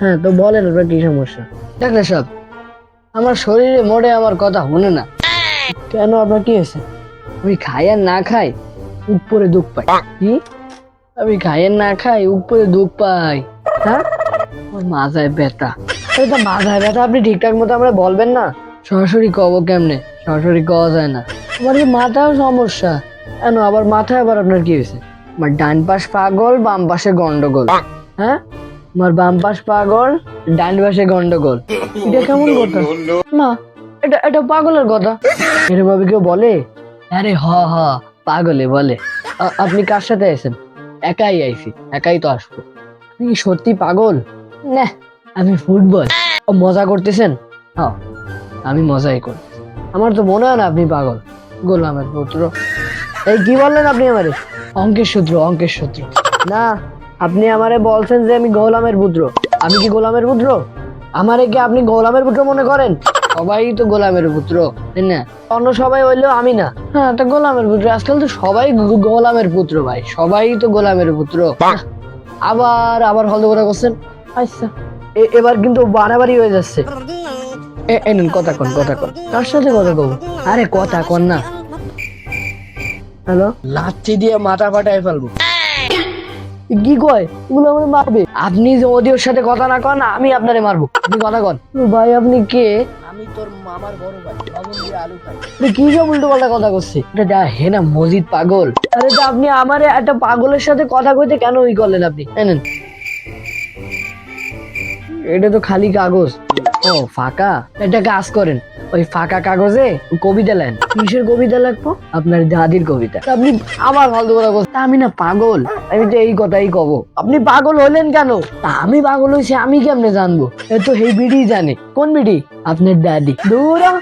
হ্যাঁ তো বলেন আপনার কি সমস্যা? ডাক্তার সাহেব আমার শরীরে মোড়ে আমার কথা শুনে না। কেন আপনার কি হয়েছে? আমি খাই আর না খাই উপরে দুঃখ পাই। কি? আমি খাই আর না খাই উপরে দুঃখ পাই। হ্যাঁ? আমার মাথায় ব্যথা। এটা মাথায় ব্যথা আপনি ঠিকঠাক মতো আমরা বলবেন না। সরাসরি কব কেমনে? সরাসরি কওয়া যায় না। আমার কি মাথাও সমস্যা? কেন? আবার মাথায় আবার আপনার কি হয়েছে? আমার ডান পাশ পাগল বাম পাশে গন্ডগোল। হ্যাঁ? আমার বাম পাশ পাগল, ডান পাশে গন্ডগোল। এটা কেমন কথা? না এটা এটা পাগলের কথা। এরকম ভাবে কেউ বলে? আরে হ হ, পাগলে বলে। আপনি কার সাথে আছেন? একাই আইছি, একাই তো আসব। আপনি সত্যি পাগল? না, আমি ফুটবল। মজা করতেছেন? হ্যাঁ আমি মজাই করি আমার তো মনে হয় না আপনি পাগল। গোলামের পুত্র। এই, কি বললেন আপনি আমারে? অঙ্কের সূত্র অঙ্কের সূত্র না আপনি আমারে বলছেন যে আমি গোলামের পুত্র। আমি কি গোলামের পুত্র? আমারে কি আপনি গোলামের পুত্র মনে করেন? সবাই তো গোলামের পুত্র তাই না? অন্য সবাই হইলেও আমি না। হ্যাঁ তা গোলামের পুত্র আজকাল তো সবাই গোলামের পুত্র ভাই সবাই তো গোলামের পুত্র। আবার আবার হলদে কথা করছেন? আচ্ছা। এ- এবার কিন্তু বাড়াবাড়ি হয়ে যাচ্ছে। এ- এই কথা কন কথা কন। কার সাথে কথা কব? আরে কথা কন না। হ্যালো? লাচ্ছি দিয়ে মাথা ফাটাই ফেলব। কি কয়? এগুলো আমাকে মারবে। আপনি যে ওদের সাথে কথা না কন আমি আপনারে মারবো। আপনি কথা কন। ভাই আপনি কে? আমি তোর মামার বড় ভাই লবণ দিয়ে আলু খাই। তুই কি সব উল্টো পাল্টা কথা করছিস এটা যা হে না মজিদ পাগল। আরে তা আপনি আমার একটা পাগলের সাথে কথা কইতে কেন ওই করলেন আপনি? এনেন এটা তো খালি কাগজ। ও ফাঁকা? একটা কাজ করেন। ওই ফাঁকা কাগজে কবিতা লেন কিসের কবিতা লাগবো আপনার দাদির কবিতা। আপনি আবার ফালতু কথা বলছেন। আমি না পাগল। আমি তো এই কথাই কব। আপনি পাগল হলেন কেন? তা আমি পাগল হয়েছি, আমি কেমনে জানব? এ তো এই বিডি জানে। কোন বিডি? আপনার দাদি। দূর।